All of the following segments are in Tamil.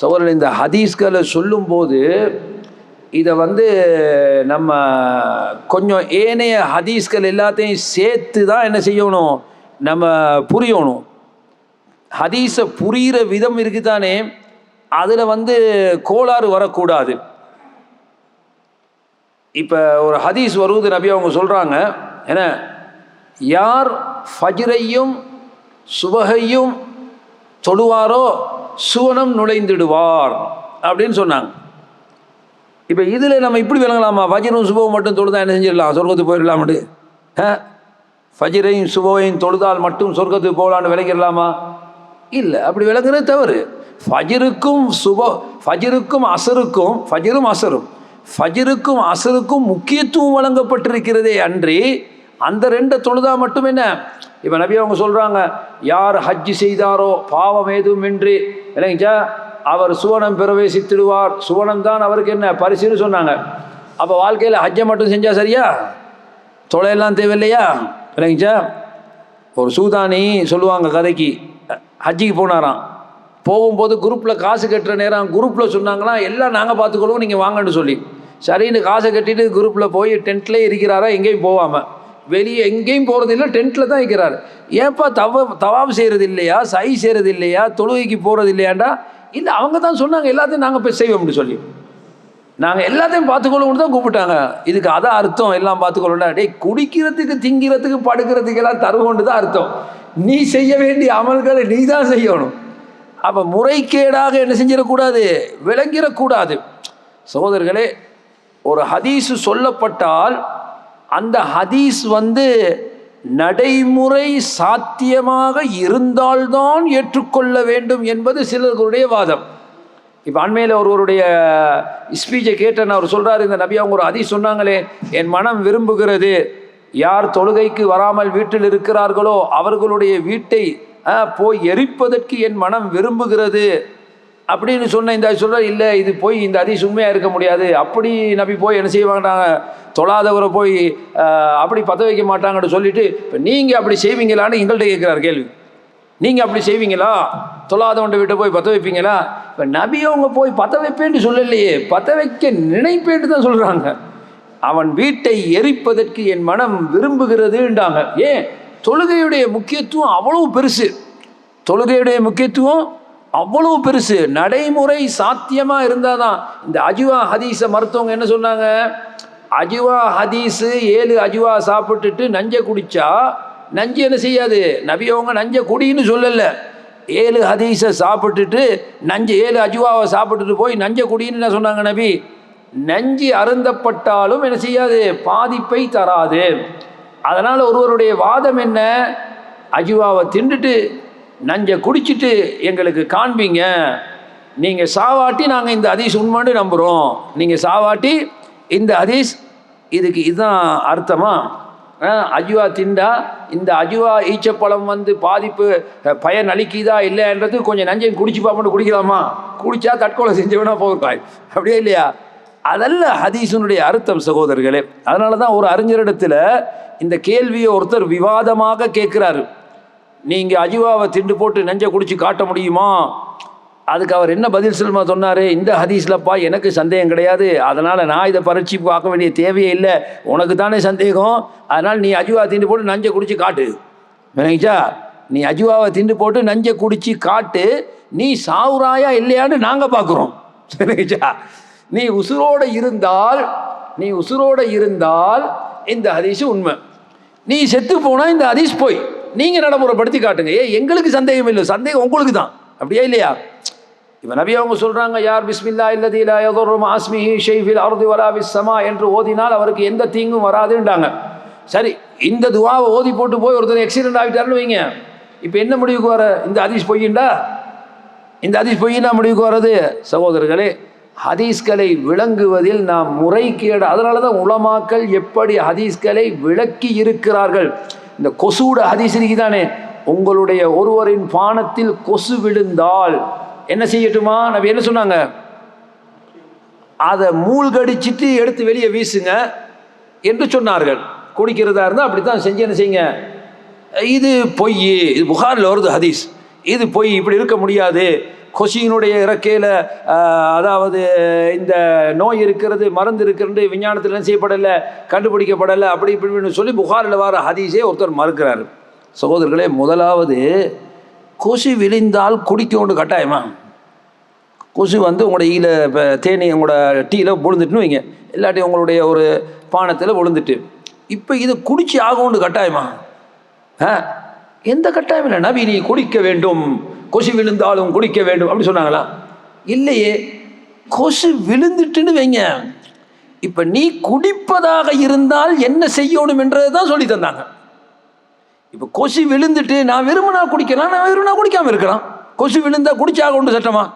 சோழன் இந்த ஹதீஸ்களை சொல்லும்போது இதை வந்து நம்ம கொஞ்சம் ஏனைய ஹதீஸ்கள் எல்லாத்தையும் சேர்த்து தான் என்ன செய்யணும் நம்ம புரியணும். ஹதீஸை புரிகிற விதம் இருக்குதானே அதில் வந்து கோளாறு வரக்கூடாது. இப்போ ஒரு ஹதீஸ் வருவது நபி அவங்க சொல்கிறாங்க என்ன? யார் ஃபஜ்ரையும் சுபகையும் தொழுவாரோ சுவனம் நுழைந்திடுவார் அப்படின்னு சொன்னாங்க. இப்போ இதில் நம்ம இப்படி விளங்கலாமா? ஃபஜ்ரும் சுபவும் மட்டும் தொழுதா என்ன செஞ்சிடலாம்? சொர்க்கத்துக்கு போயிடலாம்னு ஆ சுபவையும் தொழுதால் மட்டும் சொர்க்கத்துக்கு போகலான்னு விளங்கிடலாமா இல்லை அப்படி விளங்குறது தவறு. ஃபஜ்ருக்கும் சுப ஃபஜ்ருக்கும் அசருக்கும் ஃபஜ்ரும் அசரும். ஃபஜ்ருக்கும் அசருக்கும் முக்கியத்துவம் வழங்கப்பட்டிருக்கிறதே அன்றி அந்த ரெண்டை தொழுதா மட்டும் என்ன? இப்போ நபி அவங்க சொல்கிறாங்க யார் ஹஜ்ஜி செய்தாரோ பாவம் ஏதுமின்றி இல்லைங்கச்சா அவர் சுவனம் பிரவேசித்திடுவார். சுவனம் தான் அவருக்கு என்ன? பரிசுன்னு சொன்னாங்க. அப்போ வாழ்க்கையில் ஹஜ்ஜை மட்டும் செஞ்சால் சரியா? தொலையெல்லாம் தேவையில்லையா? இல்லைங்கச்சா ஒரு சூதானி சொல்லுவாங்க கதைக்கு ஹஜ்ஜிக்கு போனாராம். போகும்போது குரூப்பில் காசு கட்டுற நேரம் குரூப்பில் சொன்னாங்கன்னா எல்லாம் நாங்கள் பார்த்துக்கொள்வோம் நீங்கள் வாங்கன்னு சொல்லி. சரின்னு காசை கட்டிட்டு குரூப்பில் போய் டென்ட்லேயே இருக்கிறாரா எங்கேயும் போகாமல் வெளியே எங்கேயும் போகிறது இல்லை டென்ட்டில் தான் இருக்கிறார். ஏன்ப்பா தவ தவாப் செய்கிறது இல்லையா சை செய்கிறது இல்லையா தொழுகைக்கு போகிறது இல்லையாண்டா இல்லை அவங்க தான் சொன்னாங்க எல்லாத்தையும் நாங்கள் போய் செய்வோம்னு சொல்லி. நாங்கள் எல்லாத்தையும் பார்த்துக்கொள்ளணும் தான் கூப்பிட்டாங்க. இதுக்கு அதான் அர்த்தம் எல்லாம் பார்த்துக்கொள்ளணும் டேய் குடிக்கிறதுக்கு திங்கிறதுக்கு படுக்கிறதுக்கு எல்லாம் தருவோண்டு தான் அர்த்தம். நீ செய்ய வேண்டிய அமல்களை நீ தான் செய்யணும். அப்போ முறைகேடாக என்ன செஞ்சிடக்கூடாது? விளங்கிடக்கூடாது. சகோதரர்களே ஒரு ஹதீஸு சொல்லப்பட்டால் அந்த ஹதீஸ் வந்து நடைமுறை சாத்தியமாக இருந்தால்தான் ஏற்றுக்கொள்ள வேண்டும் என்பது சிலர்களுடைய வாதம். இப்போ அண்மையில் ஒருவருடைய ஸ்பீச்சை கேட்டேன் அவர் சொல்கிறார் இந்த நபி அவங்க ஒரு அதி சொன்னாங்களே என் மனம் விரும்புகிறது யார் தொழுகைக்கு வராமல் வீட்டில் இருக்கிறார்களோ அவர்களுடைய வீட்டை ஆ, போய் எரிப்பதற்கு என் மனம் விரும்புகிறது அப்படின்னு சொன்ன இந்த சொல்கிறார் இல்லை இது போய் இந்த அதி உண்மையாக இருக்க முடியாது. அப்படி நபி போய் என்ன செய்ய மாட்டாங்க தொழாதவரை போய் அப்படி பற்ற வைக்க மாட்டாங்கன்னு சொல்லிட்டு இப்போ நீங்கள் அப்படி செய்வீங்களான்னு எங்கள்கிட்ட கேட்குறாரு கேள்வி. நீங்கள் அப்படி செய்வீங்களா? தொழாதவன்ட்ட விட்டு போய் பற்ற வைப்பீங்களா? இப்போ நபி அவங்க போய் பற்ற வைப்பேன்னு சொல்லலையே. பற்ற வைக்க நினைப்பேன்ட்டு தான் சொல்கிறாங்க அவன் வீட்டை எரிப்பதற்கு என் மனம் விரும்புகிறதுன்றாங்க. ஏன்? தொழுகையுடைய முக்கியத்துவம் அவ்வளவு பெருசு. தொழுகையுடைய முக்கியத்துவம் அவ்வளவு பெருசு. நடைமுறை சாத்தியமாக இருந்தால் தான் இந்த அஜுவா ஹதீஸை மருத்துவங்க என்ன சொன்னாங்க? அஜுவா ஹதீஸு ஏழு அஜுவா சாப்பிட்டுட்டு நஞ்சை குடிச்சா நஞ்சு என்ன செய்யாது? நபியவங்க நஞ்ச நஞ்சை குடின்னு சொல்லலை. ஏழு ஹதீஸை சாப்பிட்டுட்டு நஞ்சு ஏழு அஜுவாவை சாப்பிட்டுட்டு போய் நஞ்சை குடின்னு என்ன சொன்னாங்க நபி? நஞ்சு அருந்தப்பட்டாலும் என்ன செய்யாது? பாதிப்பை தராது. அதனால் ஒருவருடைய வாதம் என்ன? அஜுவாவை தின்றுட்டு நஞ்சை குடிச்சிட்டு எங்களுக்கு காண்பீங்க. நீங்கள் சாவாட்டி நாங்கள் இந்த அதீஸ் உண்மைன்னு நம்புகிறோம் நீங்கள் சாவாட்டி இந்த அதீஸ் இதுக்கு இதுதான் அர்த்தமா? அஜுவா திண்டா? இந்த அஜுவா ஈச்சப்பழம் வந்து பாதிப்பு பயன் அளிக்குதா இல்லைன்றது கொஞ்சம் நஞ்சையும் குடிச்சு பார்ப்போம் குடிக்கலாமா? குடிச்சா தற்கொலை செஞ்சவனா போகிறாய் அப்படியே இல்லையா? அதல்ல ஹதீஸினுடைய அர்த்தம் சகோதரர்களே அதனால தான் ஒரு அறிஞரிடத்தில் இந்த கேள்வியை ஒருத்தர் விவாதமாக கேட்குறாரு. நீங்கள் அஜிவாவை திண்டு போட்டு நெஞ்சை குடிச்சு காட்ட முடியுமா? அதுக்கு அவர் என்ன பதில் சொல்லுமா சொன்னார்? இந்த ஹதீஸ்லப்பா எனக்கு சந்தேகம் கிடையாது. அதனால் நான் இதை பரீட்சி பார்க்க வேண்டிய தேவையே இல்லை. உனக்கு தானே சந்தேகம்? அதனால் நீ அஜுவா திண்டு போட்டு நஞ்சை குடிச்சு காட்டு. விளங்கிச்சா நீ அஜுவாவை திண்டு போட்டு நஞ்சை குடிச்சு காட்டு. நீ சாவுராயா இல்லையான்னு நாங்கள் பார்க்குறோம். சரிங்களா நீ உசுரோடு இருந்தால் நீ உசுரோடு இருந்தால் இந்த ஹதீஸ் உண்மை. நீ செத்து போனால் இந்த ஹதீஸ் போய். நீங்கள் நடைமுறைப்படுத்தி காட்டுங்க. ஏ எங்களுக்கு சந்தேகம் இல்லை. சந்தேகம் உங்களுக்கு தான் அப்படியே இல்லையா? இப்போ நபி அவங்க சொல்கிறாங்க யார் பிஸ்மில்லா இல்லதிலா யதுர்ரும் ஆஸ்மிஹி ஷெய்ஃபில் அருதி வலா சமா என்று ஓதினால் அவருக்கு எந்த தீங்கும் வராதுன்றாங்க. சரி இந்த துவாவை ஓதி போட்டு போய் ஒருத்தர் எக்ஸிடென்ட் ஆகிட்டாருன்னு வைங்க. இப்போ என்ன முடிவுக்கு வர? இந்த ஹதீஸ் பொய்யுண்டா? இந்த ஹதீஸ் பொய்யினா முடிவுக்கு வர்றது? சகோதரர்களே ஹதீஸ்களை விளங்குவதில் நாம் முறைகேடு. அதனால தான் உலமாக்கள் எப்படி ஹதீஸ்களை விளக்கி இருக்கிறார்கள்? இந்த கொசுவோட ஹதீஸ் தானே உங்களுடைய ஒருவரின் பானத்தில் கொசு விழுந்தால் என்ன செய்யட்டுமா? நம்ம என்ன சொன்னாங்க? அதை மூழ்கடிச்சிட்டு எடுத்து வெளியே வீசுங்க என்று சொன்னார்கள். குடிக்கிறதா இருந்தால் அப்படி தான் செஞ்சு என்ன செய்யுங்க? இது பொய். இது புகாரில் வருது ஹதீஸ். இது பொய். இப்படி இருக்க முடியாது. கொசியினுடைய இறக்கையில் அதாவது இந்த நோய் இருக்கிறது மருந்து இருக்கிறது விஞ்ஞானத்தில் என்ன செய்யப்படலை கண்டுபிடிக்கப்படலை அப்படி இப்படின்னு சொல்லி புகாரில் வர ஹதீஸே ஒருத்தர் மறுக்கிறார். சகோதரர்களே முதலாவது கொசு விழிந்தால் குடிக்கணும்னு கட்டாயமா? கொசு வந்து உங்களோட ஈல இப்போ தேனி உங்களோட டீயில் விழுந்துட்டுன்னு வைங்க. இல்லாட்டி உங்களுடைய ஒரு பானத்தில் விழுந்துட்டு. இப்போ இது குடிச்சு ஆகும்னு கட்டாயமா? ஆ? எந்த கட்டாயம் இல்லை. நபி நீ குடிக்க வேண்டும். கொசு விழுந்தாலும் குடிக்க வேண்டும் அப்படி சொன்னாங்களா? இல்லையே. கொசு விழுந்துட்டுன்னு வைங்க. இப்போ நீ குடிப்பதாக இருந்தால் என்ன செய்யணும் என்றதை தான் சொல்லி தந்தாங்க. இப்போ கொசு விழுந்துட்டு நான் விரும்பினா குடிக்கலாம் நான் விரும்பினா குடிக்காம இருக்கலாம். கொசு விழுந்தா குடிச்சாக உண்டு சட்டமா?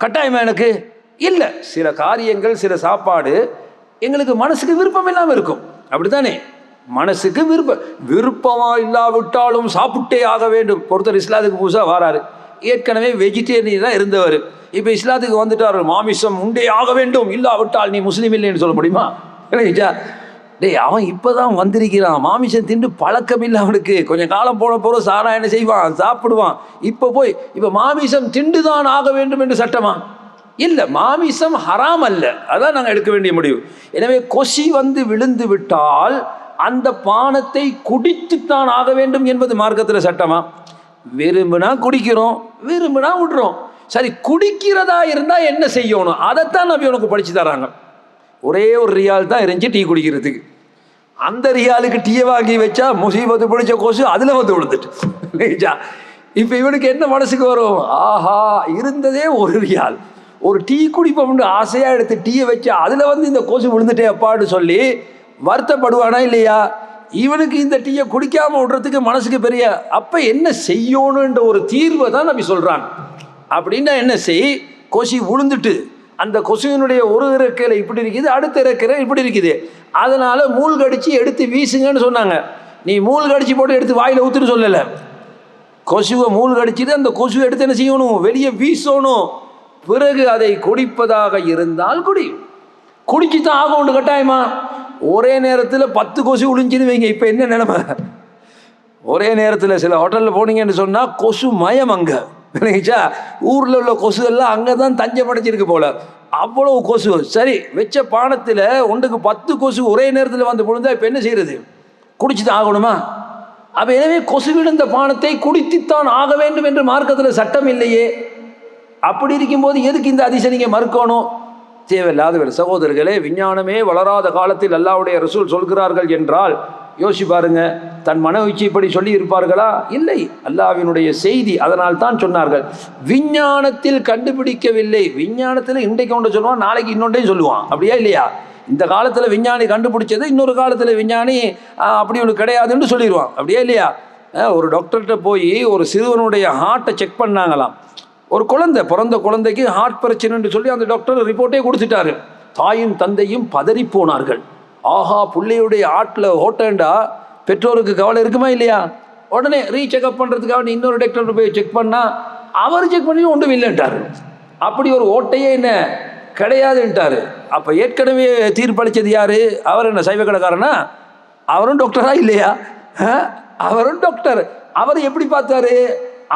கட்டாயமா எனக்கு? இல்லை. சில காரியங்கள் சில சாப்பாடு எங்களுக்கு மனசுக்கு விருப்பம் இல்லாமல் இருக்கும். அப்படித்தானே? மனசுக்கு விருப்பம் விருப்பமா இல்லாவிட்டாலும் சாப்பிட்டே ஆக வேண்டும். ஒருத்தர் இஸ்லாத்துக்கு புதுசாக வராரு. ஏற்கனவே வெஜிடேரியன் தான் இருந்தவர். இப்போ இஸ்லாத்துக்கு வந்துட்டார். மாமிசம் உண்டே ஆக வேண்டும். இல்லாவிட்டால் நீ முஸ்லீம் இல்லைன்னு சொல்ல முடியுமா? இல்லையா டேய் அவன் இப்பதான் வந்திருக்கிறான். மாமிசம் தின்று பழக்கம் இல்லை அவனுக்கு. கொஞ்சம் காலம் போன போகிற சாரா என்ன செய்வான் சாப்பிடுவான். இப்போ போய் இப்போ மாமிசம் திண்டு தான் ஆக வேண்டும் என்று சட்டமா? இல்லை மாமிசம் ஹராம் அல்ல. அதான் நாங்கள் எடுக்க வேண்டிய முடிவு. எனவே கொசி வந்து விழுந்து விட்டால் அந்த பானத்தை குடித்துத்தான் ஆக வேண்டும் என்பது மார்க்கத்தில் சட்டமா? விரும்பினா குடிக்கிறோம் விரும்பினா விடுறோம். சரி குடிக்கிறதா இருந்தால் என்ன செய்யணும்? அதைத்தான் நபி உனக்கு படிச்சு தராங்க. ஒரே ஒரு ரியால் தான் இருந்துச்சு டீ குடிக்கிறதுக்கு. அந்த ரியாலுக்கு டீயை வாங்கி வச்சா முசீபத்து பிடிச்ச கொசு அதில் வந்து விழுந்துட்டு. இல்லையா இப்போ இவனுக்கு என்ன மனசுக்கு வரும்? ஆஹா இருந்ததே ஒரு ரியால். ஒரு டீ குடிப்போம்னு ஆசையாக எடுத்து டீயை வச்சா அதில் வந்து இந்த கொசு விழுந்துட்டே அப்பான்னு சொல்லி வருத்தப்படுவானா இல்லையா? இவனுக்கு இந்த டீயை குடிக்காம விடுறதுக்கு மனசுக்கு பெரிய அப்போ என்ன செய்யணுன்ற ஒரு தீர்வை தான் நம்பி சொல்கிறாங்க அப்படின்னா என்ன செய்? கொசி விழுந்துட்டு அந்த கொசுவினுடைய ஒரு இறக்கையில் இப்படி இருக்குது அடுத்த இறக்கையில் இப்படி இருக்குது. அதனால் மூழ்கடிச்சு எடுத்து வீசுங்கன்னு சொன்னாங்க. நீ மூழ்கடிச்சு போட்டு எடுத்து வாயில் ஊற்றுன்னு சொல்லலை. கொசுவை மூழ்கடிச்சிட்டு அந்த கொசுவை எடுத்து என்ன செய்யணும்? வெளியே வீசணும். பிறகு அதை குடிப்பதாக இருந்தால் குடி. குடிச்சு தான் ஆகும் கட்டாயமா? ஒரே நேரத்தில் பத்து கொசு ஒளிஞ்சுன்னு வைங்க. இப்போ என்ன நிலமை? ஒரே நேரத்தில் சில ஹோட்டலில் போனீங்கன்னு சொன்னால் கொசு மயம் அங்கே. விளங்கிச்சா ஊரில் உள்ள கொசு எல்லாம் அங்கே தான் தஞ்சை படைச்சிருக்கு போல. அவ்வளவு கொசு. சரி வச்ச பானத்தில் ஒன்றுக்கு பத்து கொசு ஒரே நேரத்தில் வந்து பொழுதா இப்போ என்ன செய்யறது குடிச்சு தான் ஆகணுமா? அப்போ எனவே கொசு விழுந்த பானத்தை குடித்துத்தான் ஆக வேண்டும் என்று மார்க்கத்தில் சட்டம் இல்லையே. அப்படி இருக்கும்போது எதுக்கு இந்த அதிசயம் நீங்கள் மறுக்கணும்? தேவையில்லாத சகோதரர்களே விஞ்ஞானமே வளராத காலத்தில் அல்லாவுடைய ரசூல் சொல்கிறார்கள் என்றால் யோசி பாருங்க தன் மன இப்படி சொல்லி இருப்பார்களா இல்லை. அல்லாவினுடைய செய்தி அதனால் தான் சொன்னார்கள். விஞ்ஞானத்தில் கண்டுபிடிக்கவில்லை. விஞ்ஞானத்தில் இன்றைக்கு ஒன்று சொல்லுவான் நாளைக்கு இன்னொன்றையும் சொல்லுவான். அப்படியா இல்லையா? இந்த காலத்தில் விஞ்ஞானி கண்டுபிடிச்சது இன்னொரு காலத்தில் விஞ்ஞானி அப்படி ஒன்று கிடையாதுன்னு சொல்லிடுவான். அப்படியா இல்லையா? ஒரு டாக்டர்கிட்ட போய் ஒரு சிறுவனுடைய ஹார்ட்டை செக் பண்ணாங்களாம். ஒரு குழந்தை பிறந்த குழந்தைக்கு ஹார்ட் பிரச்சனைன்னு சொல்லி அந்த டாக்டர் ரிப்போர்ட்டே கொடுத்துட்டாரு. தாயும் தந்தையும் பதறி போனார்கள் ஆஹா பிள்ளையுடைய ஆட்டில் ஓட்டேண்டா பெற்றோருக்கு கவலை இருக்குமா இல்லையா? உடனே ரீசெக்அப் பண்ணுறதுக்காக இன்னொரு டாக்டர் போய் செக் பண்ணால் அவர் செக் பண்ணி ஒன்றும் இல்லைன்ட்டார். அப்படி ஒரு ஓட்டையே என்ன? கிடையாதுன்ட்டார். அப்போ ஏற்கனவே தீர்ப்பளித்தது யார்? அவர் என்ன சைவ கடைக்காரனா? அவரும் டாக்டரா இல்லையா? அவரும் டாக்டர் அவர் எப்படி பார்த்தாரு?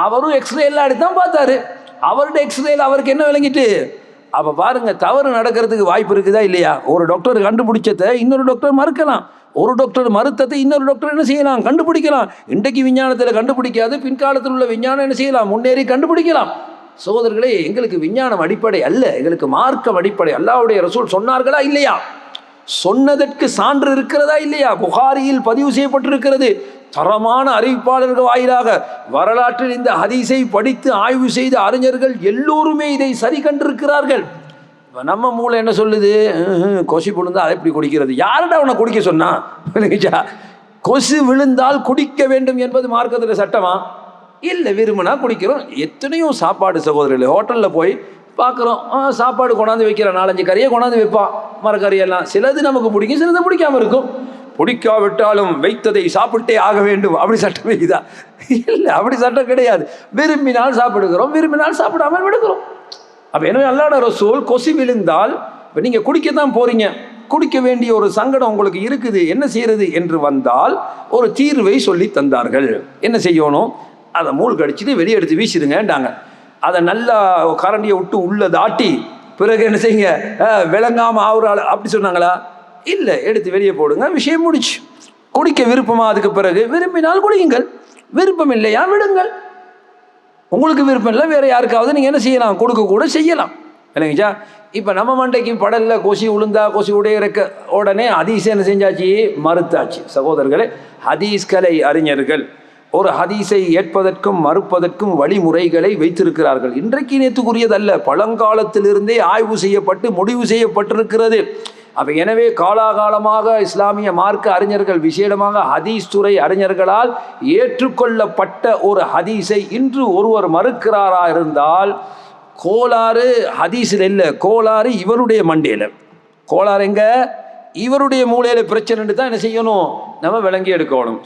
அவரும் எக்ஸ்ரே எல்லாம் எடுத்து தான் பார்த்தாரு. அவருடைய எக்ஸ்ரேல அவருக்கு என்ன விளங்கிட்டு? அப்போ பாருங்க தவறு நடக்கிறதுக்கு வாய்ப்பு இருக்குதா இல்லையா? ஒரு டாக்டர் கண்டுபிடிச்சதை இன்னொரு டாக்டர் மறுக்கலாம். ஒரு டாக்டர் மறுத்ததை இன்னொரு டாக்டர் என்ன செய்யலாம்? கண்டுபிடிக்கலாம். இன்றைக்கு விஞ்ஞானத்தில் கண்டுபிடிக்காது பின்காலத்தில் உள்ள விஞ்ஞானம் என்ன செய்யலாம்? முன்னேறி கண்டுபிடிக்கலாம். சகோதரர்களே எங்களுக்கு விஞ்ஞானம் அடிப்படை அல்ல. எங்களுக்கு மார்க்கம் அடிப்படை. அல்லாவுடைய ரசூல் சொன்னார்களா இல்லையா? சொன்னதற்கு சான்று இருக்கிறதா இல்லையா? புகாரியில் பதிவு செய்யப்பட்டிருக்கிறது. தரமான அறிவிப்பாளர்கள் வாயிலாக வரலாற்றில் இந்த ஹதீஸை படித்து ஆய்வு செய்த அறிஞர்கள் எல்லோருமே இதை சரி கண்டிருக்கிறார்கள். இப்போ நம்ம மூளை என்ன சொல்லுது? கொசு விழுந்தால் அதை எப்படி குடிக்கிறது? யாருடா அவனை குடிக்க சொன்னான் கொசு விழுந்தால் குடிக்க வேண்டும் என்பது மார்க்கத்தில் சட்டமா? இல்லை விரும்பினா குடிக்கிறோம். எத்தனையோ சாப்பாடு சகோதரர்கள் ஹோட்டலில் போய் பார்க்குறோம் சாப்பாடு கொண்டாந்து வைக்கிற நாலஞ்சு கறியை கொண்டாந்து வைப்பான். மரக்கறியெல்லாம். சிலது நமக்கு பிடிக்கும் சிலது பிடிக்காமல் இருக்கும். பிடிக்காவிட்டாலும் வைத்ததை சாப்பிட்டே ஆக வேண்டும். அப்படி சட்டம் வைக்குதா இல்லை அப்படி சட்டம் கிடையாது. விரும்பினால் சாப்பிடுகிறோம் விரும்பினால் சாப்பிடாமல் விடுகிறோம். அப்போ எனவே அல்லாட ரசூல் கொசு விழுந்தால் இப்போ நீங்கள் குடிக்கத்தான் போகிறீங்க குடிக்க வேண்டிய ஒரு சங்கடம் உங்களுக்கு இருக்குது என்ன செய்யறது என்று வந்தால் ஒரு தீர்வை சொல்லி தந்தார்கள். என்ன செய்யணும்? அதை மூழ்க அடிச்சுட்டு வெளியே எடுத்து வீசிடுங்கன்றாங்க. அதை நல்லா கரண்டியை விட்டு உள்ள தாட்டி பிறகு என்ன செய்யுங்க? விளங்காமல் விளங்காம ஆகுறாள் அப்படி சொன்னாங்களா? இல்லை எடுத்து வெளியே போடுங்க. விஷயம் முடிச்சு. குடிக்க விருப்பமா அதுக்கு பிறகு விரும்பினால் குடியுங்கள். விருப்பம் இல்லையா விடுங்கள். உங்களுக்கு விருப்பம் இல்லை வேற யாருக்காவது நீங்கள் என்ன செய்யலாம்? கொடுக்க கூட செய்யலாம். இல்லைங்கச்சா இப்போ நம்ம மண்டைக்கு படல்ல கொசி உளுந்தா கொசி உடைய இருக்க உடனே ஹதீஸ் என்ன செஞ்சாச்சு? மறுத்தாச்சு. சகோதரர்களே ஹதீஸ் கலை அறிஞர்கள் ஒரு ஹதீஸை ஏற்பதற்கும் மறுப்பதற்கும் வழிமுறைகளை வைத்திருக்கிறார்கள். இன்றைக்கு நேற்றுக்குரியதல்ல பழங்காலத்திலிருந்தே ஆய்வு செய்யப்பட்டு முடிவு செய்யப்பட்டிருக்கிறது. அவை எனவே காலாகாலமாக இஸ்லாமிய மார்க்க அறிஞர்கள் விசேடமாக ஹதீஸ் துறை அறிஞர்களால் ஏற்றுக்கொள்ளப்பட்ட ஒரு ஹதீஸை இன்று ஒருவர் மறுக்கிறாரா இருந்தால் கோளாறு ஹதீஸில் இல்லை. கோளாறு இவருடைய மண்டையில். கோளாறு எங்க? இவருடைய மூலையில் பிரச்சனைன்னு தான் என்ன செய்யணும்? நம்ம விளங்கி எடுக்கணும்.